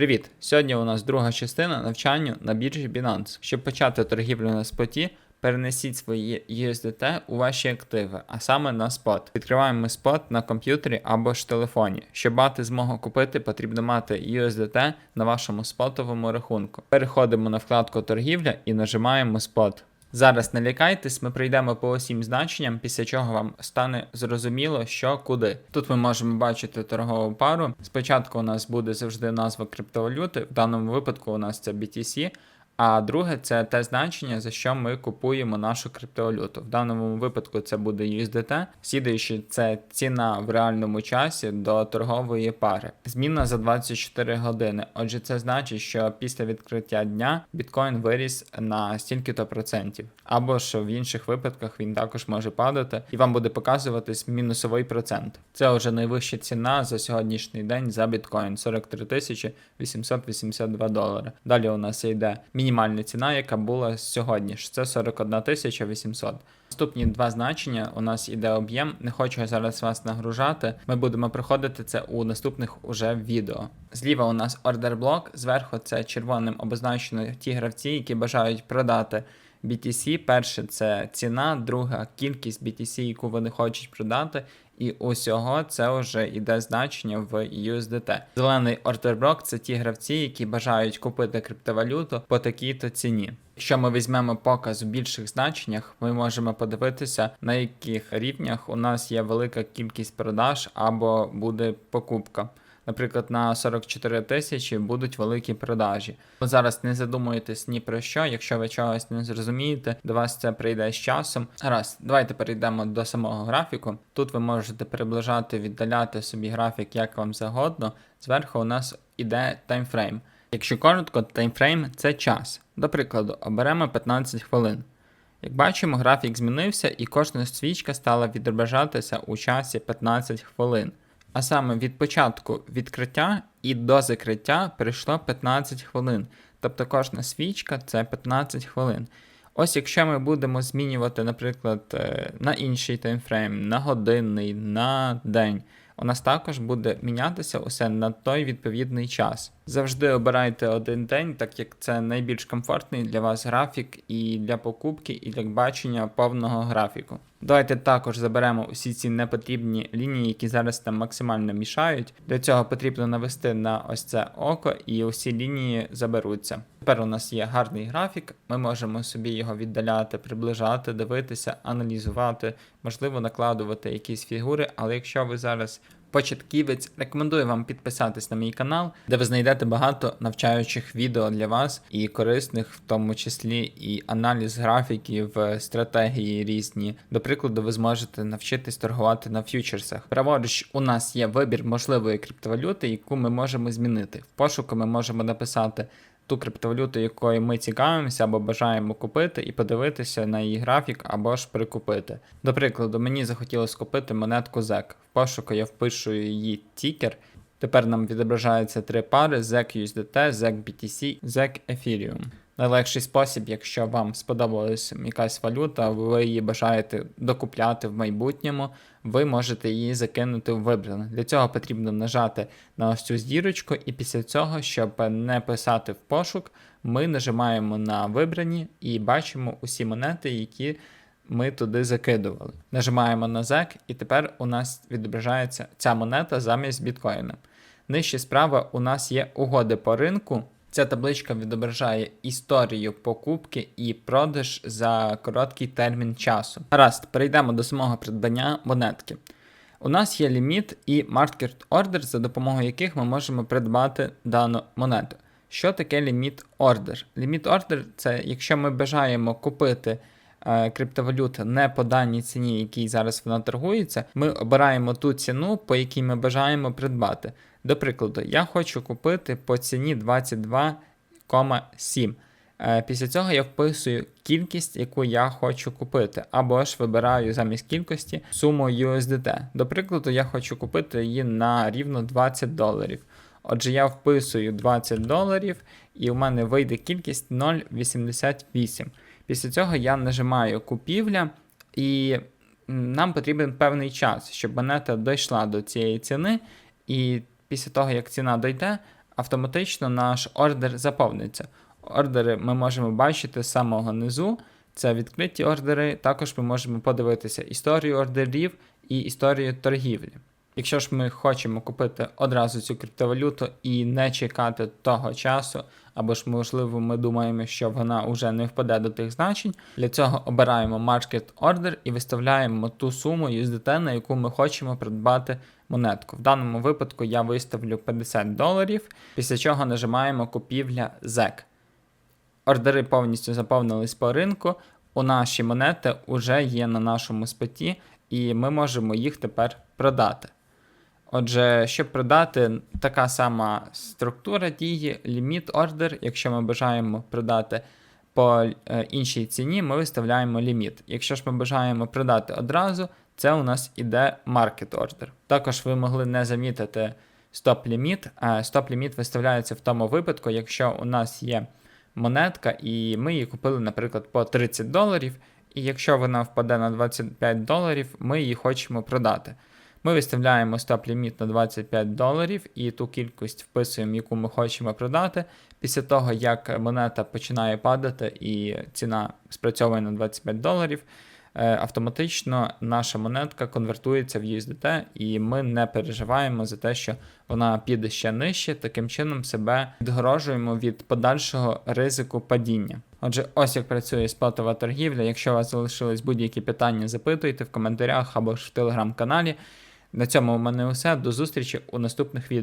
Привіт! Сьогодні у нас друга частина навчання на біржі Binance. Щоб почати торгівлю на споті, перенесіть свої USDT у ваші активи, а саме на спот. Відкриваємо спот на комп'ютері або ж телефоні. Щоб мати змогу купити, потрібно мати USDT на вашому спотовому рахунку. Переходимо на вкладку торгівля і нажимаємо спот. Зараз не лякайтесь, ми прийдемо по усім значенням, після чого вам стане зрозуміло, що куди. Тут ми можемо бачити торгову пару. Спочатку у нас буде завжди назва криптовалюти, в даному випадку у нас це BTC. А друге це те значення, за що ми купуємо нашу криптовалюту. В даному випадку це буде USDT, слідуючи це ціна в реальному часі до торгової пари. Зміна за 24 години. Отже, це значить, що після відкриття дня біткоін виріс на стільки-то процентів. Або ж в інших випадках він також може падати, і вам буде показуватись мінусовий процент. Це вже найвища ціна за сьогоднішній день за біткоін 43 тисячі 882 долари. Далі у нас йде мінімальна ціна, яка була сьогодні що Це 41 800. Наступні два значення у нас іде об'єм. Не хочу зараз вас нагружати. Ми будемо проходити це у наступних уже відео. Зліва у нас ордер блок, зверху це червоним обозначено ті гравці, які бажають продати. BTC, перше це ціна, друга кількість BTC, яку вони хочуть продати, і усього це вже йде значення в USDT. Зелений ордерблок це ті гравці, які бажають купити криптовалюту по такій-то ціні. Якщо ми візьмемо показ у більших значеннях, ми можемо подивитися, на яких рівнях у нас є велика кількість продаж або буде покупка. Наприклад, на 44 тисячі будуть великі продажі. Ви зараз не задумуєтесь ні про що, якщо ви чогось не зрозумієте, до вас це прийде з часом. Гаразд, давайте перейдемо до самого графіку. Тут ви можете приближати, віддаляти собі графік як вам завгодно. Зверху у нас іде таймфрейм. Якщо коротко, таймфрейм це час. До прикладу, оберемо 15 хвилин. Як бачимо, графік змінився і кожна свічка стала відображатися у часі 15 хвилин. А саме від початку відкриття і до закриття прийшло 15 хвилин. Тобто кожна свічка це 15 хвилин. Ось якщо ми будемо змінювати, наприклад, е, на інший таймфрейм, на годинний, на день, у нас також буде мінятися усе на той відповідний час. Завжди обирайте один день, так як це найбільш комфортний для вас графік і для покупки, і для бачення повного графіку. Давайте також заберемо усі ці непотрібні лінії, які зараз там максимально мішають. Для цього потрібно навести на ось це око, і усі лінії заберуться. Тепер у нас є гарний графік, ми можемо собі його віддаляти, приближати, дивитися, аналізувати, можливо, накладувати якісь фігури, але якщо ви зараз початківець, рекомендую вам підписатись на мій канал, де ви знайдете багато навчаючих відео для вас і корисних, в тому числі і аналіз графіків, стратегії різні. До прикладу, ви зможете навчитись торгувати на фьючерсах. Праворуч у нас є вибір можливої криптовалюти, яку ми можемо змінити. В пошуку ми можемо написати. Ту криптовалюту, якою ми цікавимося або бажаємо купити, і подивитися на її графік або ж прикупити. До прикладу, мені захотілося купити монетку ZEC. В пошуку я впишу її тікер. Тепер нам відображаються три пари: ZEC USDT, ZEC BTC, ZEC Ethereum. Найлегший спосіб, якщо вам сподобалась якась валюта, ви її бажаєте докупляти в майбутньому, ви можете її закинути в вибране. Для цього потрібно нажати на ось цю зірочку, і після цього, щоб не писати в пошук, ми нажимаємо на вибрані і бачимо усі монети, які ми туди закидували. Нажимаємо на ZEC, і тепер у нас відображається ця монета замість біткоїна. Нижче справа у нас є угоди по ринку. Ця табличка відображає історію покупки і продаж за короткий термін часу. Гаразд, перейдемо до самого придбання монетки. У нас є ліміт і market order, за допомогою яких ми можемо придбати дану монету. Що таке ліміт ордер? Ліміт ордер це якщо ми бажаємо купити е, криптовалюту не по даній ціні, якій зараз вона торгується, ми обираємо ту ціну, по якій ми бажаємо придбати. До прикладу, я хочу купити по ціні 22,7. Е, Після цього я вписую кількість, яку я хочу купити, або ж вибираю замість кількості суму USDT. До прикладу, я хочу купити її на рівно 20 доларів. Отже, я вписую 20 доларів, і у мене вийде кількість 0,88. Після цього я нажимаю купівля, і нам потрібен певний час, щоб монета дійшла до цієї ціни. І після того, як ціна дойде, автоматично наш ордер заповниться. Ордери ми можемо бачити з самого низу. Це відкриті ордери. Також ми можемо подивитися історію ордерів і історію торгівлі. Якщо ж ми хочемо купити одразу цю криптовалюту і не чекати того часу, або ж можливо ми думаємо, що вона вже не впаде до тих значень, для цього обираємо Market Order і виставляємо ту суму USDT, на яку ми хочемо придбати монетку. В даному випадку я виставлю 50 доларів, після чого нажимаємо купівля ZEC. Ордери повністю заповнились по ринку. У наші монети вже є на нашому споті, і ми можемо їх тепер продати. Отже, щоб продати, така сама структура дії, ліміт ордер. Якщо ми бажаємо продати по е, іншій ціні, ми виставляємо ліміт. Якщо ж ми бажаємо продати одразу, це у нас іде market order. Також ви могли не замітити стоп-ліміт. Стоп-ліміт виставляється в тому випадку, якщо у нас є монетка, і ми її купили, наприклад, по 30 доларів. І якщо вона впаде на 25 доларів, ми її хочемо продати. Ми виставляємо стоп-ліміт на 25 доларів і ту кількість вписуємо, яку ми хочемо продати. Після того, як монета починає падати і ціна спрацьовує на 25 доларів, е, автоматично наша монетка конвертується в USDT, і ми не переживаємо за те, що вона піде ще нижче. Таким чином себе відгорожуємо від подальшого ризику падіння. Отже, ось як працює спотова торгівля. Якщо у вас залишились будь-які питання, запитуйте в коментарях або ж в телеграм-каналі. На цьому у мене все. До зустрічі у наступних відео.